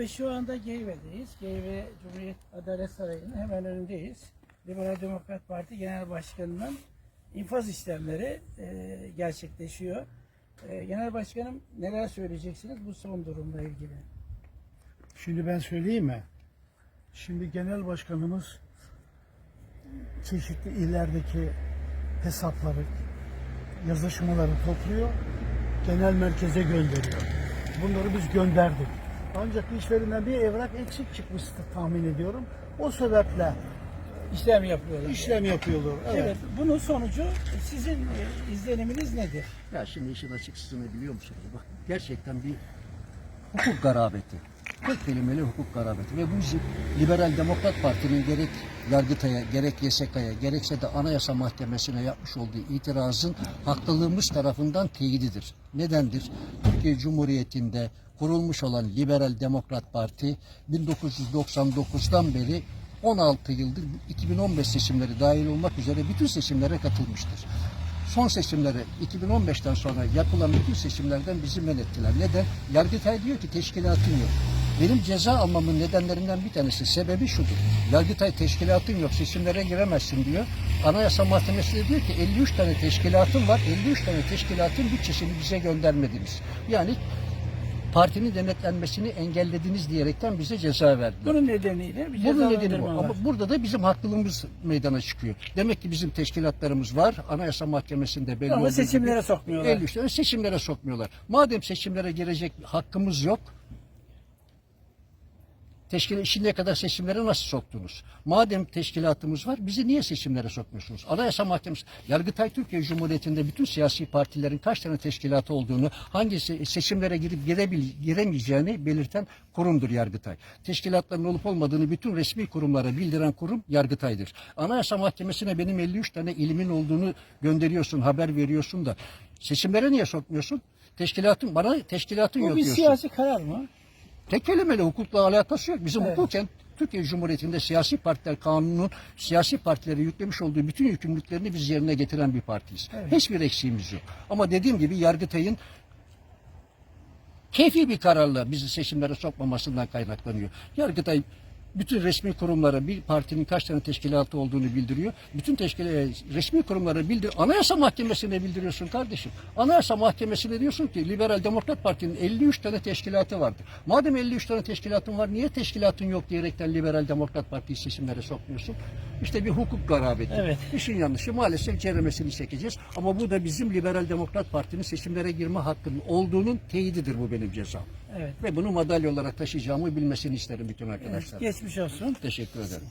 Tabii şu anda Geyve'deyiz. Geyve Cumhuriyet Adalet Sarayı'nın hemen önündeyiz. Liberal Demokrat Parti Genel Başkanı'nın infaz işlemleri e, gerçekleşiyor. E, Genel Başkanım neler söyleyeceksiniz bu son durumla ilgili? Şimdi ben söyleyeyim mi? Şimdi genel başkanımız çeşitli illerdeki hesapları, yazışmaları topluyor, genel merkeze gönderiyor. Bunları biz gönderdik. Ancak işlerinden bir evrak eksik çıkmıştı tahmin ediyorum. O sebeple İşlem yapıyorlar. işlem yapıyorlar. Evet. Bunun sonucu sizin e, izleniminiz nedir? Ya şimdi işin açıkçası biliyor musunuz? Bak gerçekten bir hukuk garabeti. Tek kelimeli hukuk garabeti. Ve bu Liberal Demokrat Parti'nin gerek Yargıtay'a, gerek YSK'ya, gerekse de Anayasa Mahkemesi'ne yapmış olduğu itirazın haklılığımız tarafından teyididir. Nedendir? Türkiye Cumhuriyeti'nde kurulmuş olan Liberal Demokrat Parti 1999'dan beri 16 yıldır 2015 seçimleri dahil olmak üzere bütün seçimlere katılmıştır. Son seçimlere 2015'ten sonra yapılan bütün seçimlerden bizi men ettiler. Neden? Yargıtay diyor ki teşkilatın yok. Benim ceza almamın nedenlerinden bir tanesi sebebi şudur. Yargıtay teşkilatın yok seçimlere giremezsin diyor. Anayasa Mahkemesi de diyor ki 53 tane teşkilatın var. 53 tane teşkilatın bütçesini bize göndermediniz. Yani partinin denetlenmesini engellediniz diyerekten bize ceza verdiler. Bunun nedeniyle bir Bunun nedeni bu. var. Ama burada da bizim haklılığımız meydana çıkıyor. Demek ki bizim teşkilatlarımız var. Anayasa Mahkemesi'nde belli Ama seçimlere gibi sokmuyorlar. 53 tane seçimlere sokmuyorlar. Madem seçimlere girecek hakkımız yok, Teşkil şimdiye kadar seçimlere nasıl soktunuz? Madem teşkilatımız var, bizi niye seçimlere sokmuyorsunuz? Anayasa Mahkemesi, Yargıtay Türkiye Cumhuriyeti'nde bütün siyasi partilerin kaç tane teşkilatı olduğunu, hangi se- seçimlere girip girebil, giremeyeceğini belirten kurumdur Yargıtay. Teşkilatların olup olmadığını bütün resmi kurumlara bildiren kurum Yargıtay'dır. Anayasa Mahkemesi'ne benim 53 tane ilimin olduğunu gönderiyorsun, haber veriyorsun da seçimlere niye sokmuyorsun? Teşkilatın bana teşkilatın Bu yok bir diyorsun. siyasi karar mı? Tek kelimeyle hukukla alakası yok. Bizim Evet. hukuken Türkiye Cumhuriyeti'nde siyasi partiler kanunun siyasi partilere yüklemiş olduğu bütün yükümlülüklerini biz yerine getiren bir partiyiz. Evet. Hiçbir eksiğimiz yok. Ama dediğim gibi Yargıtay'ın keyfi bir kararla bizi seçimlere sokmamasından kaynaklanıyor. Yargıtay bütün resmi kurumlara bir partinin kaç tane teşkilatı olduğunu bildiriyor. Bütün teşkil e, resmi kurumlara bildir. Anayasa Mahkemesi'ne bildiriyorsun kardeşim. Anayasa Mahkemesi'ne diyorsun ki Liberal Demokrat Parti'nin 53 tane teşkilatı vardır. Madem 53 tane teşkilatın var niye teşkilatın yok diyerekten Liberal Demokrat Parti'yi seçimlere sokmuyorsun? İşte bir hukuk garabeti. Evet. İşin yanlışı maalesef ceremesini çekeceğiz. Ama bu da bizim Liberal Demokrat Parti'nin seçimlere girme hakkının olduğunun teyididir bu benim cezam. Evet. Ve bunu madalya olarak taşıyacağımı bilmesini isterim bütün arkadaşlar. Geçmiş olsun. Teşekkür ederim.